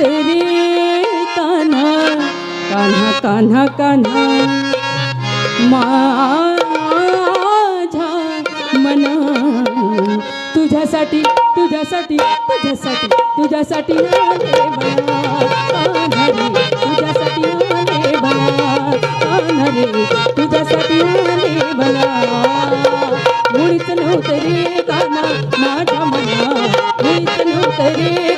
रे कान्हा कान्हा कान्हा कान्हा। माझ्या मना, तुझ्यासाठी तुझ्यासाठी तुझ्यासाठी तुझ्यासाठी तुझ्यासाठी रे तुझ्यासाठी मुळीच नव्हतं रे माझ्या मना मुळीच नव्हतं रे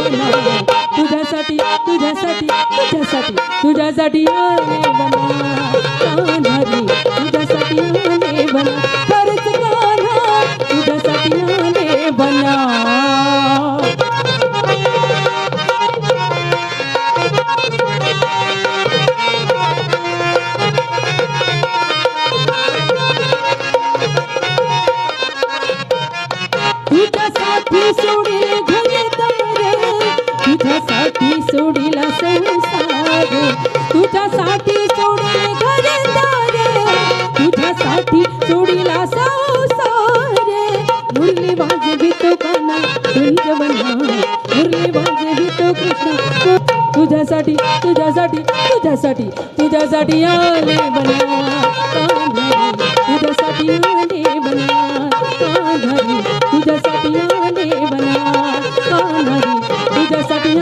माझ्या तुझ्यासाठी तुझ्यासाठी तुझ्यासाठी तुझ्यासाठी आले बना. कान्हा तुझ्यासाठी आले बना. खरंच कान्हा तुझ्यासाठी आले बना. घरे दारे तुझ्यासाठी सोडीला संसार. तुझ्यासाठी सोडले घरे तुझ्यासाठी सोडीला संसार. मुरली वाजवितो काना कुंजवना मुरली वाजवितो कृष्ण तुझ्यासाठी तुझ्यासाठी तुझ्यासाठी तुझ्यासाठी आले बना. कान्हारी तुझ्यासाठी आले बना. तुझ्यासाठी आले बना. कान्हारी तुझ्यासाठी